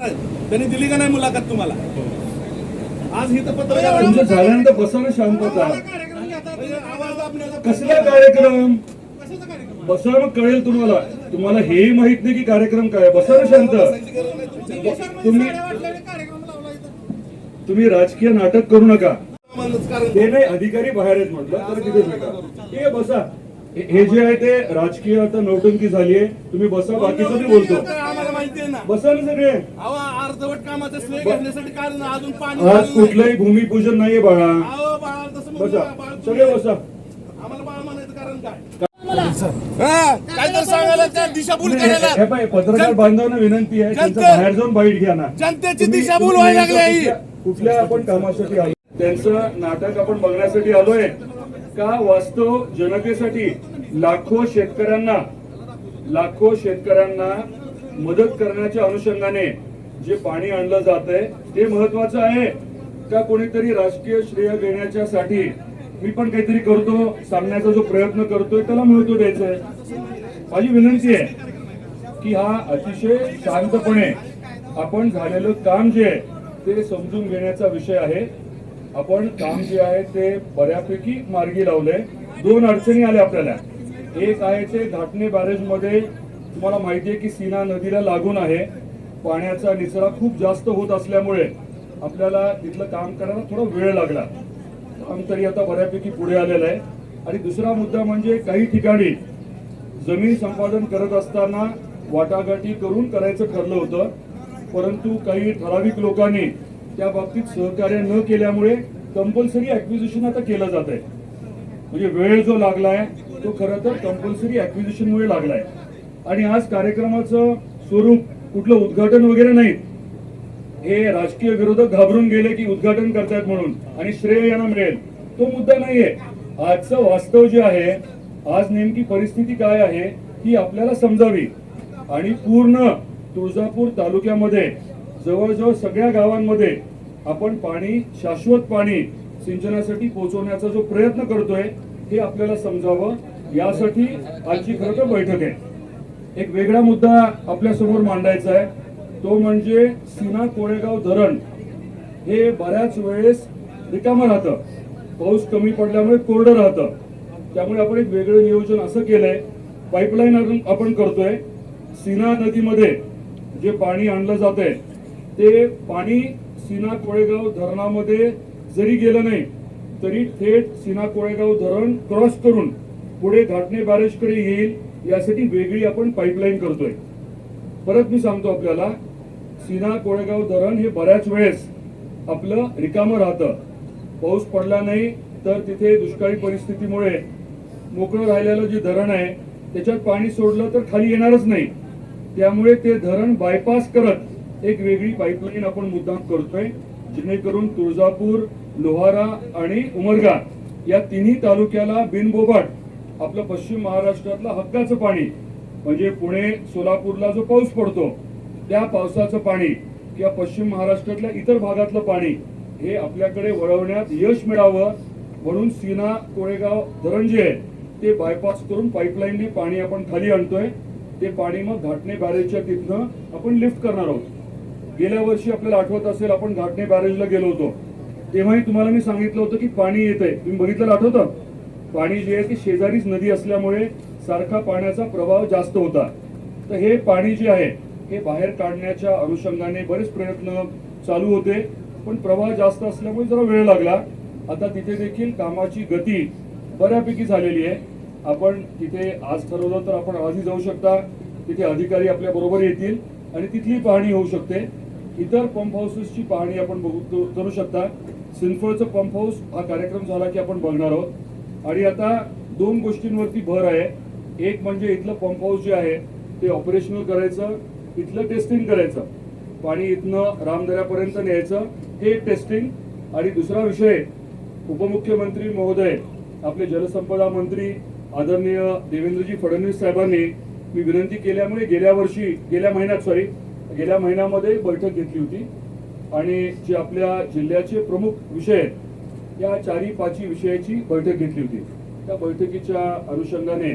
त्यांनी दिली का नाही मुलाखत तुम्हाला? आज ही तर पत्रकार तुमचं झाल्यानंतर बसा ना शांतता कसला कार्यक्रम? बसा मग कळेल तुम्हाला. तुम्हाला हेही माहीत नाही की कार्यक्रम काय आहे. बसा ना शांत. तुम्ही तुम्ही राजकीय नाटक करू नका. ते नाही अधिकारी बाहेर आहेत म्हटलं तर तिथे भेटा. आहे बसा. हे- हे जे आहे ते राजकीय आता नौटंकी झाली आहे. तुम्ही बसा बाकीचं मी बोलतो आम्हाला माहिती आहे ना बसा ना सगळे. अहो अर्धवट कामाचं श्रेय घेण्यासाठी कारण अजून पाणी आज. कुठलंही भूमिपूजन नाहीये बाळा. अहो बाळा तसं म्हणू बसा. नका. बाळ सगळे बसा. आम्हाला बाळ म्हणायचं कारण काय? हा, काय तर सांगायला त्या दिशाभूल हे करायला. पाय पत्रकार बांधवांना विनंती आहे त्यांचं जनते- बाहेर जाऊन बाईट घ्या ना. जनतेची तुम्ही- दिशाभूल तुम्ही व्हायला लागली आहे. ही. कुठल्या- कुठल्या आपण कामासाठी आलो? त्यांचं नाटक आपण बघण्यासाठी आलोय. का वास्तव जनतेसाठी लाखो शेतकऱ्यांना लाखो शेतकऱ्यांना मदत करण्याच्या अनुषंगाने जे पाणी आणलं जात आहे ते महत्वाचं आहे. का कोणीतरी राजकीय श्रेय घेण्याच्यासाठी मी पण काहीतरी करतो सांगण्याचा जो प्रयत्न करतोय त्याला महत्त्व द्यायचं आहे माझी विनंती आहे की हा अतिशय शांतपणे आपण झालेलं काम जे आहे ते समजून घेण्याचा विषय आहे. आपण काम जे आहे ते बऱ्यापैकी मार्गी लावलंय. दोन अडचणी आल्या आपल्याला. एक आहे ते घाटणे बॅरेजमध्ये तुम्हाला माहिती आहे की सीना नदीला लागून आहे. पाण्याचा निचरा खूप जास्त होत असल्यामुळे आपल्याला तिथलं काम करायला थोडा वेळ लागला. काम तरी आता बऱ्यापैकी पुढे आलेलं आहे. आणि दुसरा मुद्दा म्हणजे काही ठिकाणी जमीन संपादन करत असताना वाटाघाटी करून करायचं ठरलं होतं. परंतु काही ठराविक लोकांनी त्या बाबतीत सहकार्य न केल्यामुळे कंपल्सरी ऍक्विजिशन आता केलं जात आहे म्हणजे वेळ जो लागलाय तो खरं तर कंपल्सरी ऍक्विजिशनमुळे लागलाय. आणि आज कार्यक्रमाचं स्वरूप कुठलं उद्घाटन वगैरे नाही. हे राजकीय विरोधक घाबरून गेले की उद्घाटन करतायत म्हणून आणि श्रेय यांना मिळेल. तो मुद्दा नाहीये. आजचं वास्तव जे आहे आज नेमकी परिस्थिती काय आहे ही आपल्याला समजावी. आणि पूर्ण तुळजापूर तालुक्यामध्ये जवळजवळ सगळ्या गावांमध्ये आपण पाणी शाश्वत पाणी सिंचनासाठी पोहोचवण्याचा जो प्रयत्न करतोय हे आपल्याला समजावं. यासाठी आजची खरं तर बैठक आहे. एक वेगळा मुद्दा आपल्यासमोर मांडायचा आहे. तो म्हणजे सीना कोळेगाव धरण हे बऱ्याच वेळेस रिकामं राहतं. पाऊस कमी पडल्यामुळे कोरडं राहतं. त्यामुळे आपण एक वेगळं नियोजन असं केलंय. पाईपलाईन आपण करतोय. सीना नदीमध्ये जे पाणी आणलं जात आहे ते पाणी सीना कोळेगाव धरणामध्ये जरी गेलं नाही तरी थेट सीना कोळेगाव धरण क्रॉस करून पुढे घाटणे बॅरेजकडे येईल. यासाठी वेगळी आपण पाईपलाईन करतोय. परत मी सांगतो आपल्याला सीना कोळेगाव धरण हे बऱ्याच वेळेस आपलं रिकामं राहतं. पाऊस पडला नाही तर तिथे दुष्काळी परिस्थितीमुळे मोकळं राहिलेलं जे धरण आहे त्याच्यात पाणी सोडलं तर खाली येणारच नाही. त्यामुळे ते धरण बायपास करत एक वेगळी पाईपलाईन आपण मुद्दाम करतोय जेणेकरून तुळजापूर लोहारा आणि उमरगा या तिन्ही तालुक्याला बिनबोबाट आपलं पश्चिम महाराष्ट्रातलं हक्काचं पाणी म्हणजे पुणे सोलापूरला जो पाऊस पडतो त्या पावसाचं पाणी किंवा पश्चिम महाराष्ट्रातल्या इतर भागातलं पाणी हे आपल्याकडे वळवण्यात यश मिळावं म्हणून सीना कोळेगाव धरण जे आहे ते बायपास करून पाईपलाईनने पाणी आपण खाली आणतोय. ते पाणी मग घाटणे बॅरेजच्या तिथनं आपण लिफ्ट करणार आहोत. गेल्या वर्षी आपल्याला आठवत असेल आपण घाटणे बॅरेजला गेलो होतो. तेव्हाही तुम्हाला मी सांगितलं होतं की पाणी येत आहे तुम्ही बघितलं आठवतं? पाणी जे आहे ते शेजारीच नदी असल्यामुळे सारखा पाण्याचा प्रभाव जास्त होता. तर हे पाणी जे आहे हे बाहेर काढण्याच्या अनुषंगाने बरेच प्रयत्न चालू होते पण प्रवाह जास्त असल्यामुळे जरा वेळ लागला. आता तिथे देखील कामाची गती बऱ्यापैकी झालेली आहे. आपण तिथे आज ठरवलं तर आपण आजही जाऊ शकता. तिथे अधिकारी आपल्या बरोबर येतील आणि तिथली पाहणी होऊ शकते. इतर पंप हाऊसेसची पाहणी आपण बघू करू शकता. सिंफळचं पंप हाऊस हा कार्यक्रम झाला की आपण बघणार आहोत. आणि आता दोन गोष्टींवरती भर आहे. एक म्हणजे इथलं पंप हाऊस जे आहे ते ऑपरेशनल करायचं इथलं टेस्टिंग करायचं. पाणी इथनं रामदऱ्यापर्यंत न्यायचं हे टेस्टिंग आणि दुसरा विषय उपमुख्यमंत्री महोदय आपले जलसंपदा मंत्री आदरणीय देवेंद्रजी फडणवीस साहेबांनी मी विनंती केल्यामुळे गेल्या वर्षी गेल्या महिन्यात सॉरी गेल्या महिन्यामध्ये बैठक घेतली होती. आणि जे आपल्या जिल्ह्याचे प्रमुख विषय आहेत या चारी पाची विषयाची बैठक घेतली होती. त्या बैठकीच्या अनुषंगाने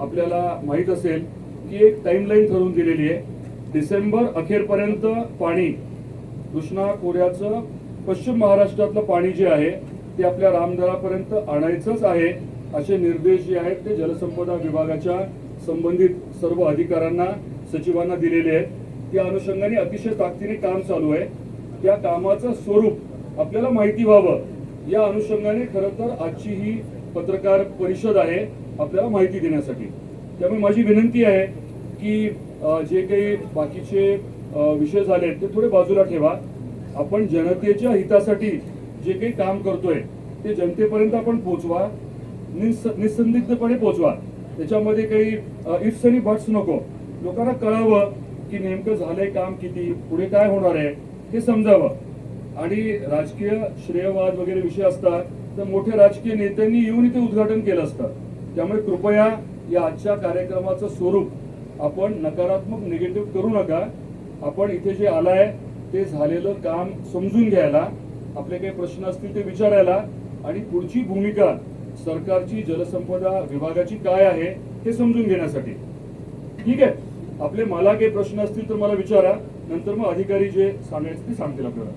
आपल्याला माहीत असेल की एक टाईमलाईन ठरवून दिलेली आहे. डिसेंबर अखेरपर्यंत पाणी कृष्णा खोऱ्याचं पश्चिम महाराष्ट्रातलं पाणी जे आहे ते आपल्या रामदरापर्यंत आणायचंच आहे असे निर्देश जे आहेत ते जलसंपदा विभागाच्या संबंधित सर्व अधिकाऱ्यांना सचिवांना दिलेले आहेत. त्या अनुषंगाने अतिशय ताकदीने काम चालू आहे. त्या कामाचं स्वरूप आपल्याला माहिती व्हावं. या अनुषंगाने खरं तर आजची ही पत्रकार परिषद आहे आपल्याला माहिती देण्यासाठी. त्यामुळे माझी विनंती आहे की जे काही बाकीचे विषय झाले आहेत ते थोडे बाजूला ठेवा. आपण जनतेच्या हितासाठी जे काही काम करतोय ते जनतेपर्यंत आपण पोहोचवा निस निसंदिग्धपणे पोहोचवा त्याच्यामध्ये काही इफ्स आणि बट्स नको. लोकांना कळावं की नेमकं झालंय काम किती पुढे काय होणार आहे हे समजावं. आणि राजकीय श्रेयवाद वगैरे विषय असतात तर मोठ्या राजकीय नेत्यांनी येऊन इथे उद्घाटन केलं असतं. त्यामुळे कृपया या आजच्या कार्यक्रमाचं स्वरूप आपण नकारात्मक निगेटिव्ह करू नका. आपण इथे जे आलाय ते झालेलं काम समजून घ्यायला आपले काही प्रश्न असतील ते विचारायला आणि पुढची भूमिका सरकारची जलसंपदा विभागाची काय आहे हे समजून घेण्यासाठी. ठीक आहे? आपले मला काही प्रश्न असतील तर मला विचारा नंतर मग अधिकारी जे सांगायचे ते सांगतील आपल्याला.